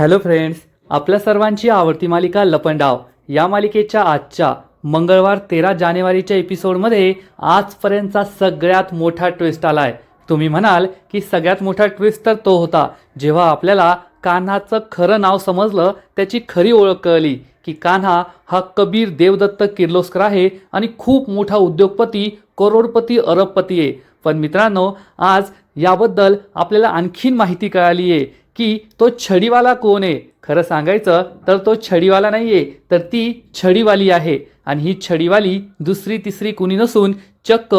Hello friends आपल्या सर्वांची आवडती मालिका लपंडाव. या मालिकेच्या आजच्या मंगळवार तेरा जानेवारीच्या एपिसोडमध्ये आजपर्यंतचा सगळ्यात मोठा ट्विस्ट आला आहे तुम्ही म्हणाल की सगळ्यात मोठा ट्विस्ट तर तो होता. जेव्हा आपल्याला कान्हाचं खरं नाव समजलं त्याची खरी ओळख कळली की कान्हा हा कबीर देवदत्त किर्लोस्कर आहे आणि खूप मोठा उद्योगपती करोडपती अरबपती आहे. पण मित्रांनो आज याबद्दल आपल्याला आणखीन माहिती कळाली आहे की तो छडीवाला कोण आहे? खरं सांगायचं तर तो छडीवाला नाही आहे तर ती छडीवाली आहे. आणि ही छडीवाली दुसरी तिसरी कुणी नसून चक्क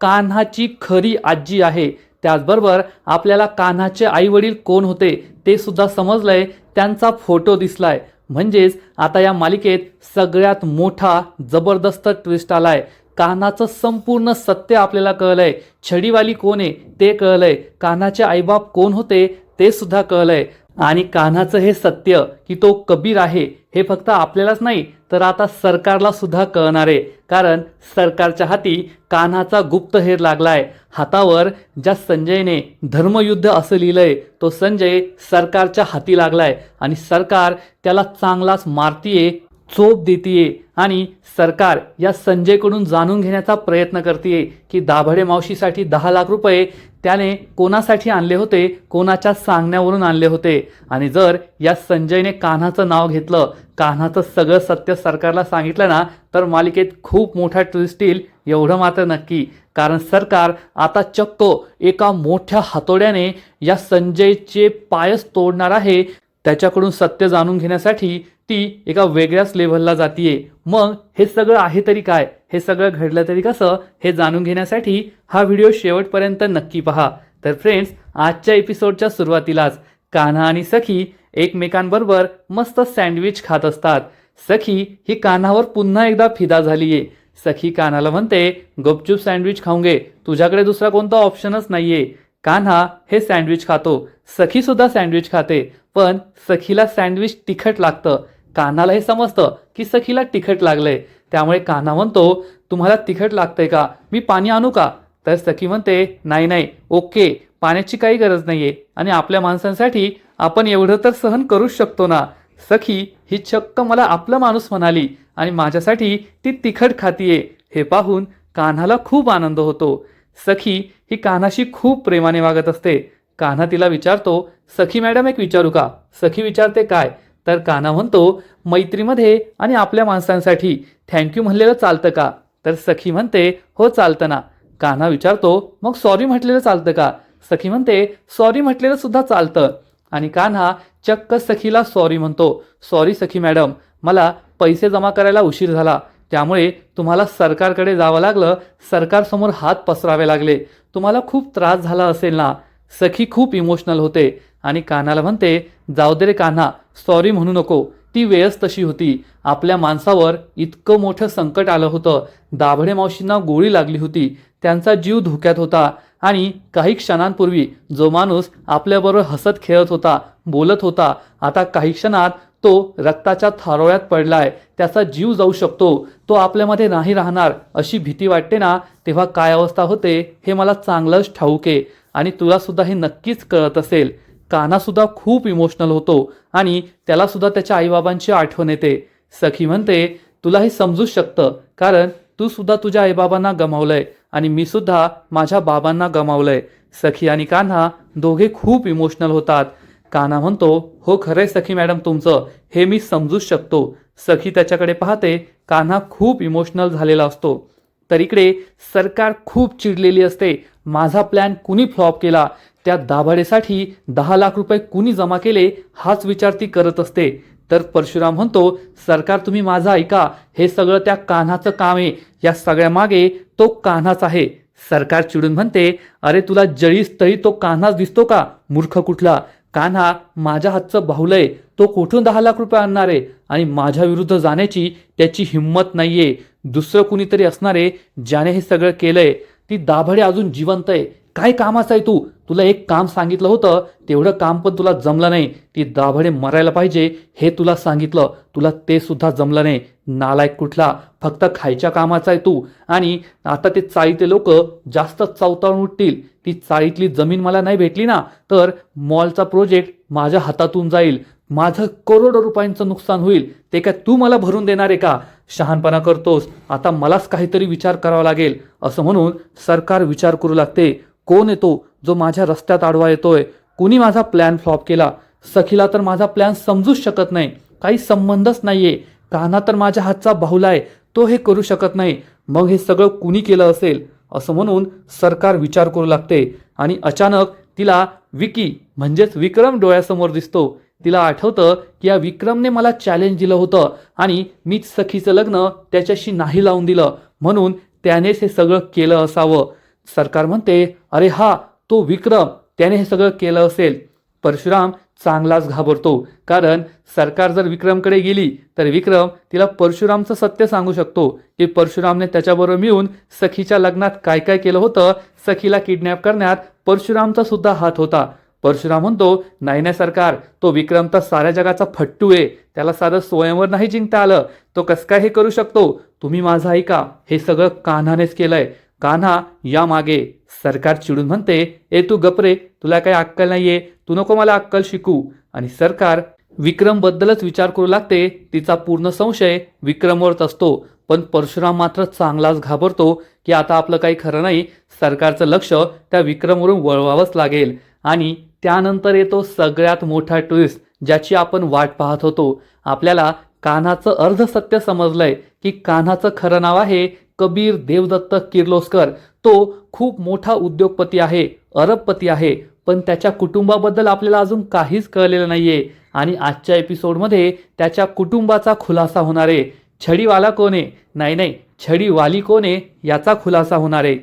कान्हाची खरी आजी आहे. त्याचबरोबर आपल्याला कान्हाचे आई वडील कोण होते ते सुद्धा समजलंय त्यांचा फोटो दिसलाय. म्हणजेच आता या मालिकेत सगळ्यात मोठा जबरदस्त ट्विस्ट आलाय. कान्हाचं संपूर्ण सत्य आपल्याला कळलंय. छडीवाली कोण आहे ते कळलंय. कान्हाचे आईबाप कोण होते ते सुद्धा कळलंय. आणि कान्हाचं हे सत्य की तो कबीर आहे हे फक्त आपल्यालाच नाही तर आता सरकारला सुद्धा कळणार आहे. कारण सरकारच्या हाती कान्हाचा गुप्तहेर लागलाय. हातावर ज्या संजयने धर्मयुद्ध असं लिहिलंय तो संजय सरकारच्या हाती लागलाय. आणि सरकार त्याला चांगलाच मारतीये चोप देतीये आणि सरकार या संजयकडून जाणून घेण्याचा प्रयत्न करते की दाभडे मावशीसाठी दहा लाख रुपये त्याने कोणासाठी आणले होते कोणाच्या सांगण्यावरून आणले होते? आणि जर या संजयने कान्हाचं नाव घेतलं कान्हाचं सगळं सत्य सरकारला सांगितलं ना तर मालिकेत खूप मोठा ट्विस्ट येईल एवढं मात्र नक्की. कारण सरकार आता चक्क एका मोठ्या हातोड्याने या संजयचे पायच तोडणार आहे. त्याच्याकडून सत्य जाणून घेण्यासाठी ती एका वेगळ्याच लेव्हलला जातीये. मग हे सगळं आहे तरी काय? हे सगळं घडलं तरी कसं? हे जाणून घेण्यासाठी हा व्हिडिओ शेवटपर्यंत नक्की पहा. तर फ्रेंड्स आजच्या एपिसोडच्या सुरुवातीलाच कान्हा आणि सखी एकमेकांबरोबर मस्त सँडविच खात असतात. सखी ही कान्हावर पुन्हा एकदा फिदा झालीये. सखी कान्हाला म्हणते गपचूप सँडविच खाऊन घे. तुझ्याकडे दुसरा कोणता ऑप्शनच नाहीये. कान्हा हे सँडविच खातो. सखी सुद्धा सँडविच खाते. पण सखीला सँडविच तिखट लागतं. कान्हाला हे समजतं की सखीला तिखट लागलंय. त्यामुळे कान्हा म्हणतो तुम्हाला तिखट लागतंय का? मी पाणी आणू का? तर सखी म्हणते नाही नाही ओके पाण्याची काही गरज नाहीये. आणि आपल्या माणसांसाठी आपण एवढं तर सहन करूच शकतो ना. सखी ही चक्क मला आपलं माणूस म्हणाली आणि माझ्यासाठी ती तिखट खातीये. हे पाहून कान्हाला खूप आनंद होतो. सखी ही कान्हाशी खूप प्रेमाने वागत असते. कान्हा तिला विचारतो सखी मॅडम एक विचारू का? सखी विचारते काय? तर कान्हा म्हणतो मैत्रीमध्ये आणि आपल्या माणसांसाठी थँक्यू म्हणलेलं चालतं का? तर सखी म्हणते हो चालतं ना. कान्हा विचारतो मग सॉरी म्हटलेलं चालतं का? सखी म्हणते सॉरी म्हटलेलं सुद्धा चालतं. आणि कान्हा चक्क सखीला सॉरी म्हणतो सॉरी सखी मॅडम मला पैसे जमा करायला उशीर झाला. त्यामुळे तुम्हाला सरकारकडे जावं लागलं सरकारसमोर हात पसरावे लागले. तुम्हाला खूप त्रास झाला असेल ना? सखी खूप इमोशनल होते. आणि कान्हाला म्हणते जाऊ दे रे कान्हा सॉरी म्हणू नको. ती वेळच तशी होती. आपल्या माणसावर इतकं मोठं संकट आलं होतं. दाभडे मावशींना गोळी लागली होती. त्यांचा जीव धोक्यात होता. आणि काही क्षणांपूर्वी जो माणूस आपल्याबरोबर हसत खेळत होता बोलत होता आता काही क्षणात तो रक्ताच्या थारोळ्यात पडलाय. त्याचा जीव जाऊ शकतो. तो आपल्यामध्ये नाही राहणार अशी भीती वाटते ना? तेव्हा काय अवस्था होते हे मला चांगलंच ठाऊक आहे. आणि तुलासुद्धा हे नक्कीच कळत असेल. कान्हासुद्धा खूप इमोशनल होतो आणि त्यालासुद्धा त्याच्या आईबाबांची आठवण येते. सखी म्हणते तुला हे समजूच शकतं कारण तू सुद्धा तुझ्या आईबाबांना गमावलंय आणि मी सुद्धा माझ्या बाबांना गमावलंय. सखी आणि कान्हा दोघे खूप इमोशनल होतात. कान्हा म्हणतो हो खरंय सखी मॅडम तुमचं हे मी समजूच शकतो. सखी त्याच्याकडे पाहते कान्हा खूप इमोशनल झालेला असतो. तर इकडे सरकार खूप चिडलेली असते. माझा प्लॅन कुणी फ्लॉप केला? त्या दाभाडेसाठी दहा लाख रुपये कुणी जमा केले हाच विचार ती करत असते. तर परशुराम म्हणतो सरकार तुम्ही माझं ऐका. हे सगळं त्या कान्हाचं काम आहे. या सगळ्या मागे तो कान्हाच आहे. सरकार चिडून म्हणते अरे तुला जळीस तळी तो कान्हाच दिसतो का? मूर्ख कुठला? कान्हा माझ्या हातचं बाहुलंय तो कुठून दहा लाख रुपये आणणार आहे? आणि माझ्या विरुद्ध जाण्याची त्याची हिंमत नाहीये. दुसरं कुणीतरी असणारे ज्याने हे सगळं केलंय. ती दाभडे अजून जिवंत आहे. काय कामाचं आहे तू? तुला एक काम सांगितलं होतं तेवढं काम पण तुला जमलं नाही. ती दाभडे मरायला पाहिजे हे तुला सांगितलं. तुला ते सुद्धा जमलं नाही. नालायक कुठला? फक्त खायच्या कामाचा आहे तू. आणि आता ते चाळीतले लोक जास्त चवताळून उठतील. ती चाळीतली जमीन मला नाही भेटली ना तर मॉलचा प्रोजेक्ट माझ्या हातातून जाईल. माझं करोडो रुपयांचं नुकसान होईल. ते काय तू मला भरून देणार आहे का? शहाणपणा करतोस. आता मलाच काहीतरी विचार करावा लागेल. असं म्हणून सरकार विचार करू लागते. कोण येतो? जो माझ्या रस्त्यात आडवा येतोय. कुणी माझा प्लॅन फ्लॉप केला? सखीला तर माझा प्लॅन समजूच शकत नाही. काही संबंधच नाहीये. कान्हा तर माझ्या हातचा बाहुला आहे. तो हे करू शकत नाही. मग हे सगळं कुणी केलं असेल? असं म्हणून सरकार विचार करू लागते. आणि अचानक तिला विकी म्हणजेच विक्रम डोळ्यासमोर दिसतो. तिला आठवतं की या विक्रमने मला चॅलेंज दिलं होतं आणि मीच सखीचं लग्न त्याच्याशी नाही लावून दिलं. म्हणून त्यानेच हे सगळं केलं असावं. सरकार म्हणते अरे हा तो विक्रम त्याने हे सगळं केलं असेल. परशुराम चांगलाच घाबरतो कारण सरकार जर विक्रमकडे गेली तर विक्रम तिला परशुरामचं सत्य सांगू शकतो की परशुरामने त्याच्याबरोबर मिळून सखीच्या लग्नात काय काय केलं होतं सखीला किडनॅप करण्यात परशुरामचा सुद्धा हात होता. परशुराम म्हणतो नाही नाही सरकार तो विक्रम तर साऱ्या जगाचा फट्टू आहे त्याला साधं स्वयंवर नाही जिंकता आलं तो कसं काय हे करू शकतो? तुम्ही माझं ऐका हे सगळं कान्हानेच केलंय. कान्हा यामागे सरकार चिडून म्हणते ए तू गपरे तुला काही अक्कल नाहीये तू नको मला अक्कल शिकू. आणि सरकार विक्रमबद्दलच विचार करू लागते तिचा पूर्ण संशय विक्रमवरच असतो. पण परशुराम मात्र चांगलाच घाबरतो की आता आपलं काही खरं नाही सरकारचं लक्ष त्या विक्रमवरून वळवावंच लागेल. आणि त्यानंतर येतो सगळ्यात मोठा ट्विस्ट ज्याची आपण वाट पाहत होतो. आपल्याला कान्हाचं अर्ध सत्य समजलंय की कान्हाचं खरं नाव आहे कबीर देवदत्त किर्लोस्कर. तो खूप मोठा उद्योगपती आहे अरबपती आहे पण त्याच्या कुटुंबाबद्दल आपल्याला अजून काहीच कळलेलं नाहीये. आणि आजच्या एपिसोडमध्ये त्याच्या कुटुंबाचा खुलासा होणार आहे. छडीवाला कोण आहे? नाही नाही छडीवाली कोण आहे याचा खुलासा होणार आहे.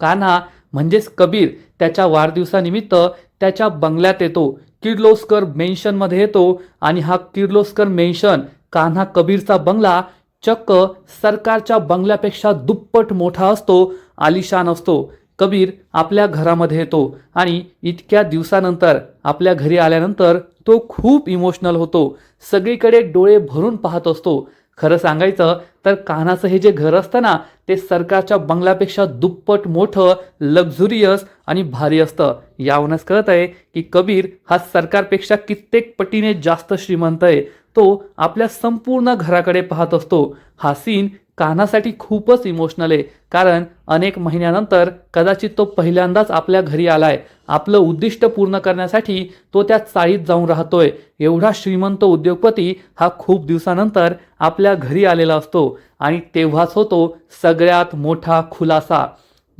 कान्हा म्हणजेच कबीर त्याच्या वाढदिवसानिमित्त त्याच्या बंगल्यात येतो. किर्लोस्कर मेन्शनमध्ये येतो आणि हा किर्लोस्कर मेन्शन कान्हा कबीरचा बंगला चक्क सरकारच्या बंगल्यापेक्षा दुप्पट मोठा असतो आलिशान असतो. कबीर आपल्या घरामध्ये येतो आणि इतक्या दिवसानंतर आपल्या घरी आल्यानंतर तो खूप इमोशनल होतो. सगळीकडे डोळे भरून पाहत असतो. खरं सांगायचं तर कान्हाचं हे जे घर असतं ना ते सरकारच्या बंगल्यापेक्षा दुप्पट मोठं लक्झुरियस आणि भारी असतं. यावरूनच कळत आहे की कबीर हा सरकारपेक्षा कित्येक पटीने जास्त श्रीमंत आहे. तो आपल्या संपूर्ण घराकडे पाहत असतो. हा सीन कान्हासाठी खूपच इमोशनल आहे. कारण अनेक महिन्यानंतर कदाचित तो पहिल्यांदाच आपल्या घरी आलाय. आपलं उद्दिष्ट पूर्ण करण्यासाठी तो त्या चाळीत जाऊन राहतोय. एवढा श्रीमंत उद्योगपती हा खूप दिवसानंतर आपल्या घरी आलेला असतो. आणि तेव्हाच होतो सगळ्यात मोठा खुलासा.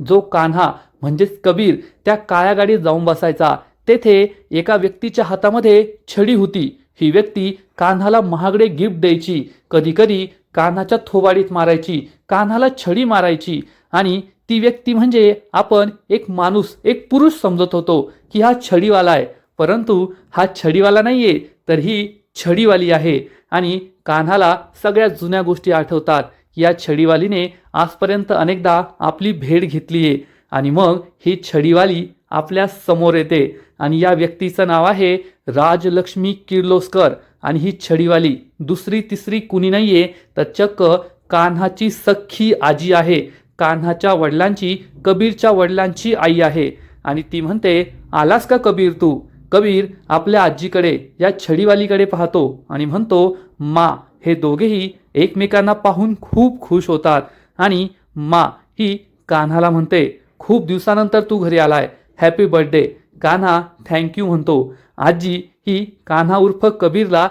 जो कान्हा म्हणजेच कबीर त्या काळ्या गाडीत जाऊन बसायचा. तेथे एका व्यक्तीच्या हातामध्ये छडी होती. ही व्यक्ती कान्हाला महागडे गिफ्ट द्यायची कधीकधी कान्हाच्या थोबाडीत मारायची कान्हाला छडी मारायची आणि ती व्यक्ती म्हणजे आपण एक माणूस एक पुरुष समजत होतो की हा छडीवाला आहे. परंतु हा छडीवाला नाहीये तर ही छडीवाली आहे आणि कान्हाला सगळ्या जुन्या गोष्टी आठवतात. या छडीवालीने आजपर्यंत अनेकदा आपली भेट घेतली आहे आणि मग ही छडीवाली आपल्यासमोर येते आणि या व्यक्तीचं नाव आहे राजलक्ष्मी किर्लोस्कर आणि ही छडीवाली. दुसरी तिसरी कुणी नाहीये तर चक्क कान्हाची सख्खी आजी आहे. कान्हाच्या वडिलांची कबीरच्या वडिलांची आई आहे. आणि ती म्हणते आलास का कबीर तू? कबीर आपल्या आजीकडे या छडीवालीकडे पाहतो आणि म्हणतो मा हे दोघेही एकमेकांना पाहून खूप खुश होतात. आणि मा ही कान्हाला म्हणते खूप दिवसानंतर तू घरी आलाय. Happy birthday. कान्हा थँक्यू म्हणतो. आजी ही कान्हा उर्फ कबीरला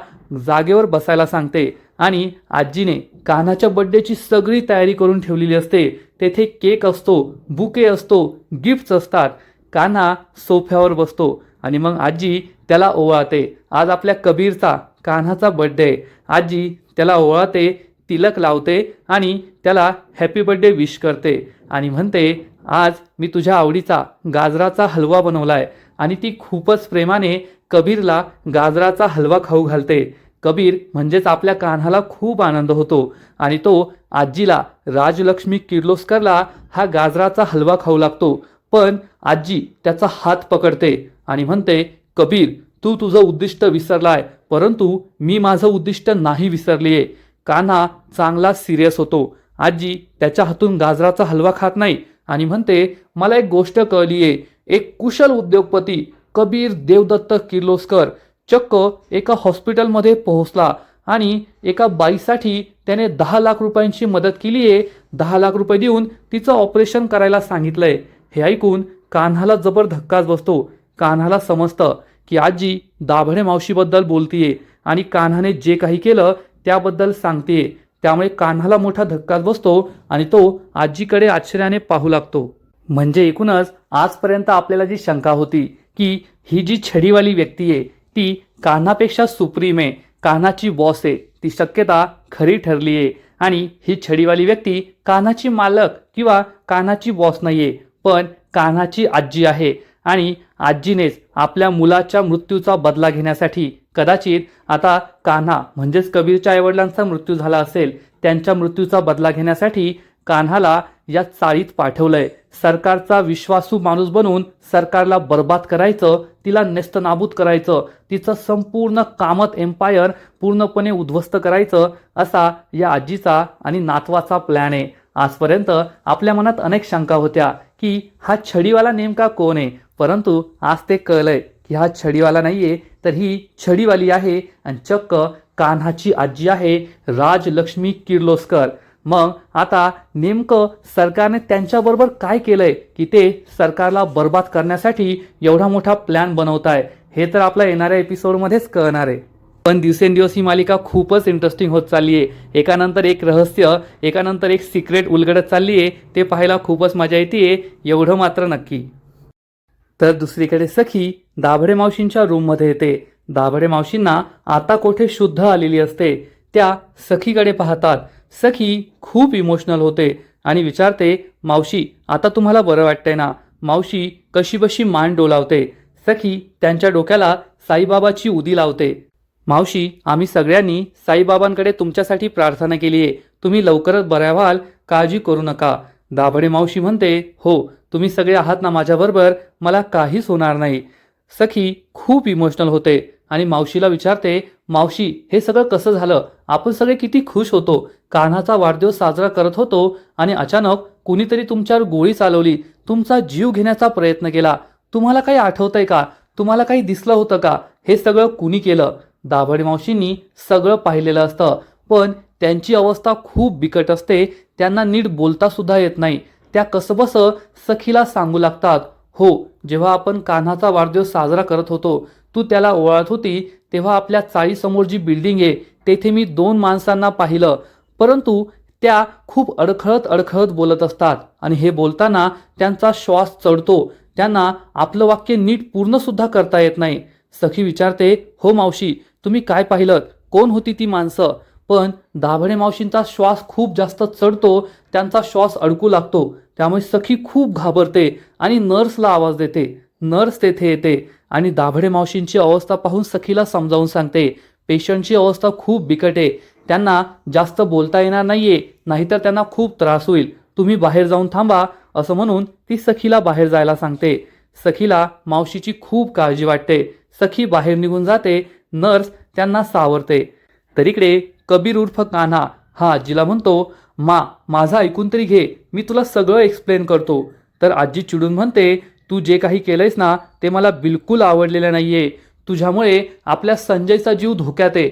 जागेवर बसायला सांगते आणि आजीने कान्हाच्या बड्डेची सगळी तयारी करून ठेवलेली असते. तेथे केक असतो बुके असतो गिफ्ट्स असतात. कान्हा सोफ्यावर बसतो आणि मग आजी त्याला ओवाळते. आज आपल्या कबीरचा कान्हाचा बड्डे. आजी त्याला ओवाळते तिलक लावते आणि त्याला हॅपी बड्डे विश करते आणि म्हणते आज मी तुझ्या आवडीचा गाजराचा हलवा बनवलाय आणि ती खूपच प्रेमाने कबीरला गाजराचा हलवा खाऊ घालते. कबीर म्हणजेच आपल्या कान्हाला खूप आनंद होतो आणि तो आजीला राजलक्ष्मी किर्लोस्करला हा गाजराचा हलवा खाऊ लागतो. पण आजी त्याचा हात पकडते आणि म्हणते कबीर तू तुझं उद्दिष्ट विसरलाय परंतु मी माझं उद्दिष्ट नाही विसरलीये. कान्हा चांगला सिरियस होतो. आजी त्याच्या हातून गाजराचा हलवा खात नाही आणि म्हणते मला एक गोष्ट कळली आहे. एक कुशल उद्योगपती कबीर देवदत्त किर्लोस्कर चक्क एका हॉस्पिटलमध्ये पोहोचला आणि एका बाईसाठी त्याने दहा लाख रुपयांची मदत केली आहे. दहा लाख रुपये देऊन तिचं ऑपरेशन करायला सांगितलंय. हे ऐकून कान्हाला जबर धक्काच बसतो. कान्हाला समजतं की आजी दाभडे मावशीबद्दल बोलतीये आणि कान्हाने जे काही केलं त्याबद्दल सांगतेय. त्यामुळे कान्हाला मोठा धक्काच बसतो आणि तो आजीकडे आश्चर्याने पाहू लागतो. म्हणजे एकूणच आजपर्यंत आपल्याला जी शंका होती की ही जी छडीवाली व्यक्ती आहे ती कान्हापेक्षा सुप्रीम आहे कान्हाची बॉस आहे ती शक्यता खरी ठरली आहे. आणि ही छडीवाली व्यक्ती कान्हाची मालक किंवा कान्हाची बॉस नाहीये पण कान्हाची आजी आहे. आणि आजीनेच आपल्या मुलाच्या मृत्यूचा बदला घेण्यासाठी कदाचित आता कान्हा म्हणजेच कबीरच्या आईवडिलांचा मृत्यू झाला असेल त्यांच्या मृत्यूचा बदला घेण्यासाठी कान्हाला या चाळीत पाठवलंय. सरकारचा विश्वासू माणूस बनून सरकारला बर्बाद करायचं तिला नेस्तनाबूत करायचं तिचं संपूर्ण कामत एम्पायर पूर्णपणे उद्ध्वस्त करायचं असा या आजीचा आणि नातवाचा प्लॅन आहे. आजपर्यंत आपल्या मनात अनेक शंका होत्या की हा छडीवाला नेमका कोण आहे? परंतु आज ते कळलंय. ह्या छडीवाला नाही आहे तर ही छडीवाली आहे आणि चक्क कान्हाची आजी आहे राजलक्ष्मी किर्लोस्कर. मग आता नेमकं सरकारने त्यांच्याबरोबर काय केलंय की ते सरकारला बर्बाद करण्यासाठी एवढा मोठा प्लॅन बनवत आहे हे तर आपल्या येणाऱ्या एपिसोडमध्येच कळणार आहे. पण दिवसेंदिवस ही मालिका खूपच इंटरेस्टिंग होत चालली आहे एकानंतर एक रहस्य एकानंतर एक सिक्रेट उलगडत चालली आहे ते पाहायला खूपच मजा येते एवढं मात्र नक्की. तर दुसरीकडे सखी दाभडे मावशींच्या रूममध्ये येते. दाभडे मावशींना आता कोठे शुद्ध आलेली असते त्या सखीकडे पाहतात. सखी खूप इमोशनल होते आणि विचारते मावशी आता तुम्हाला बरं वाटतंय ना? मावशी कशी बशी मान डोलावते. सखी त्यांच्या डोक्याला साईबाबाची उदी लावते. मावशी आम्ही सगळ्यांनी साईबाबांकडे तुमच्यासाठी प्रार्थना केली आहे तुम्ही लवकरच बऱ्या व्हाल काळजी करू नका. दाभडे मावशी म्हणते हो तुम्ही सगळे आहात ना माझ्याबरोबर मला काहीच होणार नाही. सखी खूप इमोशनल होते आणि मावशीला विचारते मावशी हे सगळं कसं झालं? आपण सगळे किती खुश होतो. कान्हाचा वाढदिवस साजरा करत होतो आणि अचानक कुणीतरी तुमच्यावर गोळी चालवली. तुमचा जीव घेण्याचा प्रयत्न केला. तुम्हाला काही आठवतंय का? तुम्हाला काही दिसलं होतं का? हे सगळं कुणी केलं? दाभडे मावशींनी सगळं पाहिलेलं असतं. पण त्यांची अवस्था खूप बिकट असते. त्यांना नीट बोलता सुद्धा येत नाही. त्या कसबस सखीला सांगू लागतात हो जेव्हा आपण कान्हाचा वाढदिवस साजरा करत होतो तू त्याला ओळखत होती तेव्हा आपल्या चाळीसमोर जी बिल्डिंग आहे तेथे मी दोन माणसांना पाहिलं. परंतु त्या खूप अडखळत अडखळत बोलत असतात आणि हे बोलताना त्यांचा श्वास चढतो. त्यांना आपलं वाक्य नीट पूर्णसुद्धा करता येत नाही. सखी विचारते हो मावशी तुम्ही काय पाहिलं? कोण होती ती माणसं? पण दाभडे मावशींचा श्वास खूप जास्त चढतो त्यांचा श्वास अडकू लागतो. त्यामुळे सखी खूप घाबरते आणि नर्सला आवाज देते. नर्स तेथे येते आणि दाभडे मावशींची अवस्था पाहून सखीला समजावून सांगते. पेशंटची अवस्था खूप बिकट आहे. त्यांना जास्त बोलता येणार नाहीये नाहीतर त्यांना खूप त्रास होईल. तुम्ही बाहेर जाऊन थांबा असं म्हणून ती सखीला बाहेर जायला सांगते. सखीला मावशीची खूप काळजी वाटते. सखी बाहेर निघून जाते नर्स त्यांना सावरते. तर इकडे कबीर उर्फ कान्हा हा आजीला म्हणतो. मा माझं ऐकून तरी घे. मी तुला सगळं एक्सप्लेन करतो. तर आजी चिडून म्हणते तू जे काही केलंयस ना ते मला बिलकुल आवडलेलं नाहीये. तुझ्यामुळे आपल्या संजयचा जीव धोक्यात आहे.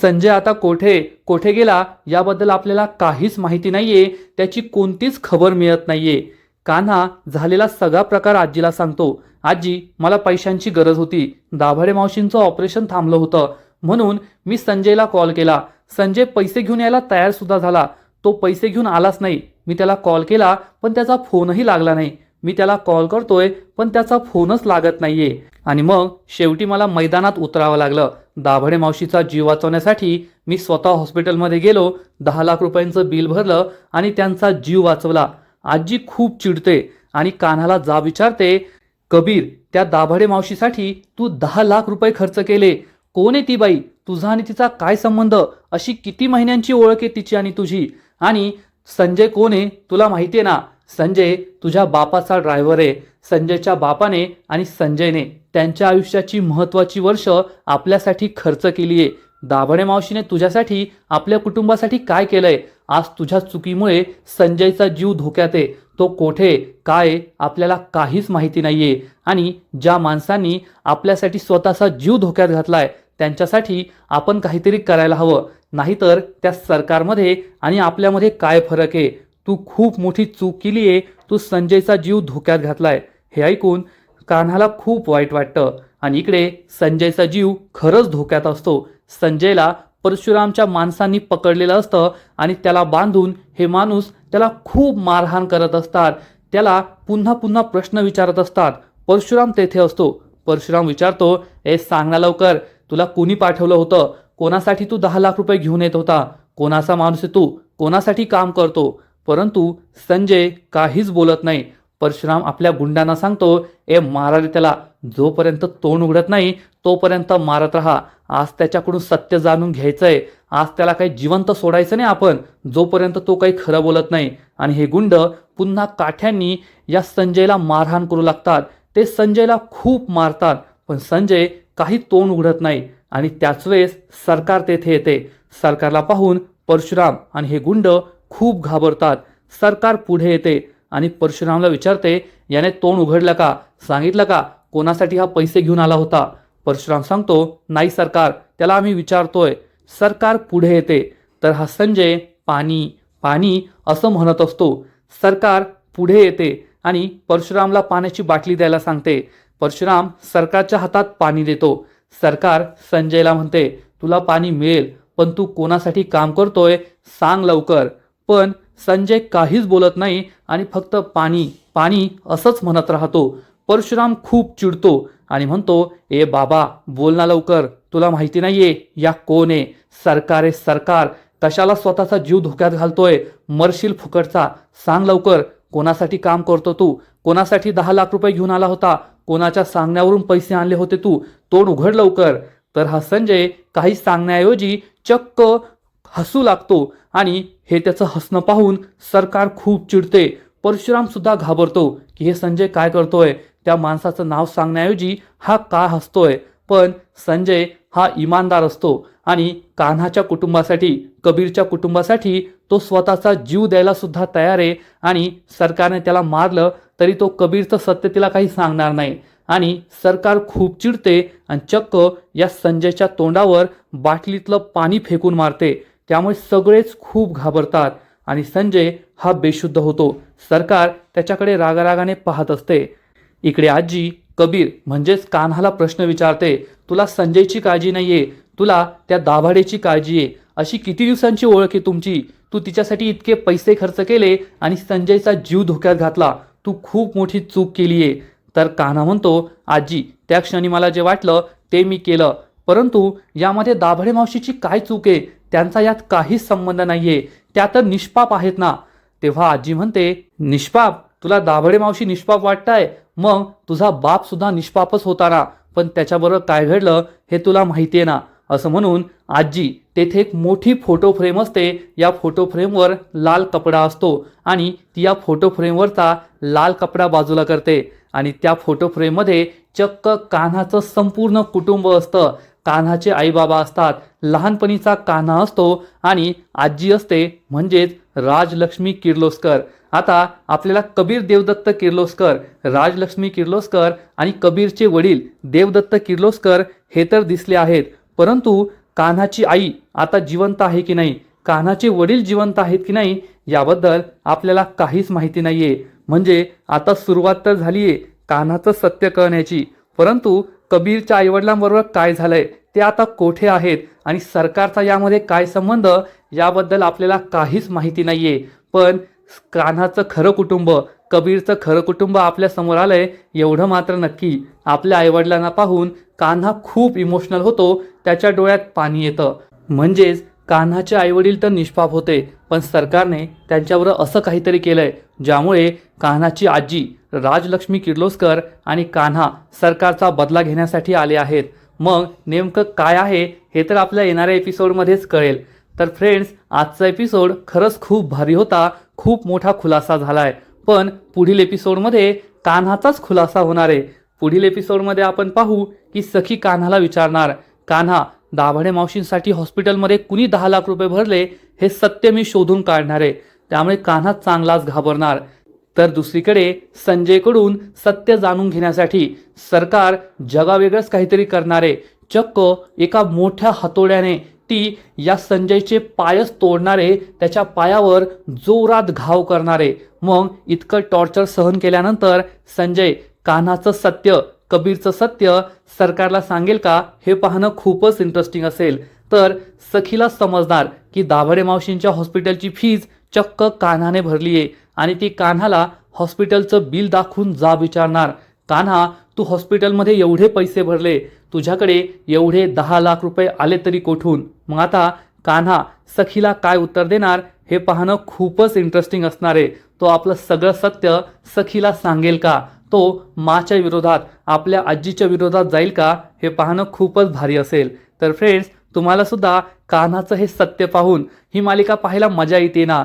संजय आता कोठे कोठे गेला याबद्दल आपल्याला काहीच माहिती नाहीये. त्याची कोणतीच खबर मिळत नाहीये. कान्हा झालेला सगळा प्रकार आजीला सांगतो. आजी मला पैशांची गरज होती. दाभाडे मावशींचं ऑपरेशन थांबलं होतं. म्हणून मी संजयला कॉल केला. संजय पैसे घेऊन यायला तयार सुद्धा झाला. तो पैसे घेऊन आलाच नाही. मी त्याला कॉल केला पण त्याचा फोनही लागला नाही. मी त्याला कॉल करतोय पण त्याचा फोनच लागत नाहीये. आणि मग शेवटी मला मैदानात उतरावं लागलं. दाभडे मावशीचा जीव वाचवण्यासाठी मी स्वतः हॉस्पिटलमध्ये गेलो. दहा लाख रुपयांचं बिल भरलं आणि त्यांचा जीव वाचवला. आजी खूप चिडते आणि कान्हाला जा विचारते कबीर त्या दाभडे मावशीसाठी तू दहा लाख रुपये खर्च केले. कोण आहे ती बाई? तुझा आणि तिचा काय संबंध? अशी किती महिन्यांची ओळख आहे तिची आणि तुझी? आणि संजय कोण आहे? तुला माहिती आहे ना? संजय तुझ्या बापाचा ड्रायव्हर आहे. संजयच्या बापाने आणि संजयने त्यांच्या आयुष्याची महत्वाची वर्ष आपल्यासाठी खर्च केली आहे दाभडे मावशीने तुझ्यासाठी आपल्या कुटुंबासाठी काय केलंय? आज तुझ्या चुकीमुळे संजयचा जीव धोक्यात आहे. तो कोठे काय आपल्याला काहीच माहिती नाही आहे आणि ज्या माणसांनी आपल्यासाठी स्वतःचा जीव धोक्यात घातलाय त्यांच्यासाठी आपण काहीतरी करायला हवं. नाहीतर त्या सरकारमध्ये आणि आपल्यामध्ये काय फरक आहे? तू खूप मोठी चूक केली आहे. तू संजयचा जीव धोक्यात घातलाय. हे ऐकून कान्हाला खूप वाईट वाटतं. आणि इकडे संजयचा जीव खरंच धोक्यात असतो. संजयला परशुरामच्या माणसांनी पकडलेलं असतं आणि त्याला बांधून हे माणूस त्याला खूप मारहाण करत असतात. त्याला पुन्हा पुन्हा प्रश्न विचारत असतात. परशुराम तेथे असतो. परशुराम विचारतो ए सांग ना लवकर तुला कोणी पाठवलं होतं? कोणासाठी तू दहा लाख रुपये घेऊन येत होता? कोणाचा माणूस आहे तू? कोणासाठी काम करतो? परंतु संजय काहीच बोलत नाही. परशुराम आपल्या गुंडांना सांगतो ए महाराज त्याला जोपर्यंत तोंड उघडत नाही तोपर्यंत मारत राहा. आज त्याच्याकडून सत्य जाणून घ्यायचंय. आज त्याला काही जिवंत सोडायचं नाही आपण जोपर्यंत तो काही खरं बोलत नाही. आणि हे गुंड पुन्हा काठ्यांनी या संजयला मारहाण करू लागतात. ते संजयला खूप मारतात पण संजय काही तोंड उघडत नाही. आणि त्याच वेळेस सरकार तेथे येते. सरकारला पाहून परशुराम आणि हे गुंड खूप घाबरतात. सरकार पुढे येते. आणि परशुरामला विचारते याने तोंड उघडलं का? सांगितलं का? कोणासाठी हा पैसे घेऊन आला होता? परशुराम सांगतो नाही सरकार त्याला आम्ही विचारतोय. सरकार पुढे येते. तर हा संजय पाणी पाणी असं म्हणत असतो. सरकार पुढे येते आणि परशुरामला पाण्याची बाटली द्यायला सांगते. परशुराम सरकारच्या हातात पाणी देतो. सरकार संजयला म्हणते तुला पाणी मिळेल पण तू कोणासाठी काम करतोय? सांग लवकर. पण संजय काहीच बोलत नाही आणि फक्त पाणी पाणी असंच म्हणत राहतो. परशुराम खूप चिडतो आणि म्हणतो ए बाबा बोल ना लवकर. तुला माहिती नाहीये या कोण आहे? सरकार आहे सरकार. कशाला स्वतःचा जीव धोक्यात घालतोय? मरशील फुकटचा. सांग लवकर कोणासाठी काम करतो तू? कोणासाठी दहा लाख रुपये घेऊन आला होता? कोणाच्या सांगण्यावरून पैसे आणले होते तू? तोंड उघड लवकर. तर हा संजय काही सांगण्याऐवजी चक्क हसू लागतो आणि हे त्याचं हसणं पाहून सरकार खूप चिडते. परशुरामसुद्धा घाबरतो की हे संजय काय करतोय? त्या माणसाचं नाव सांगण्याऐवजी हा का हसतोय? पण संजय हा इमानदार असतो आणि कान्हाच्या कुटुंबासाठी कबीरच्या कुटुंबासाठी तो स्वतःचा जीव द्यायला सुद्धा तयार आहे आणि सरकारने त्याला मारलं तरी तो कबीरचं सत्य तिला काही सांगणार नाही. आणि सरकार खूप चिडते आणि चक्क या संजयच्या तोंडावर बाटलीतलं पाणी फेकून मारते. त्यामुळे सगळेच खूप घाबरतात आणि संजय हा बेशुद्ध होतो. सरकार त्याच्याकडे रागारागाने पाहत असते. इकडे आजी कबीर म्हणजेच कान्हाला प्रश्न विचारते तुला संजयची काळजी नाहीये तुला त्या दाभाडेची काळजी आहे. अशी किती दिवसांची ओळख आहे तुमची? तू तिच्यासाठी इतके पैसे खर्च केले आणि संजयचा जीव धोक्यात घातला. तू खूप मोठी चूक केली आहे तर कान्हा म्हणतो आजी त्या क्षणी मला जे वाटलं ते मी केलं. परंतु यामध्ये दाभडे मावशीची काय चूक आहे त्यांचा यात काहीच संबंध नाहीये. त्या तर निष्पाप आहेत ना. तेव्हा आजी म्हणते निष्पाप? तुला दाभडे मावशी निष्पाप वाटताय? मग तुझा बाप सुद्धा निष्पापच होता ना. पण त्याच्याबरोबर काय घडलं हे तुला माहिती आहे ना. असं म्हणून आजी तेथे एक मोठी फोटो फ्रेम असते. या फोटो फ्रेमवर लाल कपडा असतो आणि ती या फोटो फ्रेमवरचा लाल कपडा बाजूला करते. आणि त्या फोटो फ्रेममध्ये चक्क कान्हाचं संपूर्ण कुटुंब असतं. कान्हाचे आईबाबा असतात. लहानपणीचा कान्हा असतो आणि आजी असते म्हणजेच राजलक्ष्मी किर्लोस्कर. आता आपल्याला कबीर देवदत्त किर्लोस्कर राजलक्ष्मी किर्लोस्कर आणि कबीरचे वडील देवदत्त किर्लोस्कर हे तर दिसले आहेत. परंतु कान्हाची आई आता जिवंत आहे की नाही? कान्हाचे वडील जिवंत आहेत की नाही? याबद्दल आपल्याला काहीच माहिती नाहीये. म्हणजे आता सुरुवात तर झालीये कान्हाचं सत्य कळण्याची. परंतु कबीरच्या आईवडिलांबरोबर काय झालंय ते आता कोठे आहेत आणि सरकारचा यामध्ये काय संबंध याबद्दल आपल्याला काहीच माहिती नाही आहे पण कान्हाचं खरं कुटुंब कबीरचं खरं कुटुंब आपल्यासमोर आलंय एवढं मात्र नक्की. आपल्या आईवडिलांना पाहून कान्हा खूप इमोशनल होतो त्याच्या डोळ्यात पाणी येतं. म्हणजेच कान्हाचे आईवडील तर निष्पाप होते पण सरकारने त्यांच्यावर असं काहीतरी केलंय ज्यामुळे कान्हाची आजी राजलक्ष्मी किर्लोस्कर आणि कान्हा सरकारचा बदला घेण्यासाठी आले आहेत. मग नेमकं काय आहे हे तर आपल्या येणाऱ्या एपिसोडमध्येच कळेल. तर फ्रेंड्स आजचा एपिसोड खरंच खूप भारी होता खूप मोठा खुलासा झाला आहे पण पुढील एपिसोडमध्ये कान्हाचाच खुलासा होणार आहे. पुढील एपिसोडमध्ये आपण पाहू की सखी कान्हाला विचारणार कान्हा दाभाडे मावशींसाठी हॉस्पिटलमध्ये कुणी दहा लाख रुपये भरले हे सत्य मी शोधून काढणार आहे. त्यामुळे कान्हा चांगलाच घाबरणार. तर दुसरीकडे संजयकडून सत्य जाणून घेण्यासाठी सरकार जगावेगळंच काहीतरी करणारे. चक्क एका मोठ्या हातोड्याने ती या संजयचे पायच तोडणारे त्याच्या पायावर जोरात घाव करणारे. मग इतकं टॉर्चर सहन केल्यानंतर संजय कान्हाचं सत्य कबीरचं सत्य सरकारला सांगेल का? हे पाहणं खूपच इंटरेस्टिंग असेल. तर सखीला समजणार की दाभडे मावशींच्या हॉस्पिटलची फीज चक्क कान्हाने भरली आहे आणि ती कान्हाला हॉस्पिटलचं बिल दाखवून जा विचारणार. कान्हा तू हॉस्पिटलमध्ये एवढे पैसे भरले तुझ्याकडे एवढे दहा लाख रुपये आले तरी कोठून? मग आता कान्हा सखीला काय उत्तर देणार? हे पाहणं खूपच इंटरेस्टिंग असणार आहे. तो आपलं सगळं सत्य सखीला सांगेल का? तो माच्या विरोधात आपल्या आजीच्या विरोधात जाईल का? हे पाहणं खूपच भारी असेल. तर फ्रेंड्स तुम्हाला सुद्धा कान्हाचं हे सत्य पाहून ही मालिका पाहायला मजा येते ना?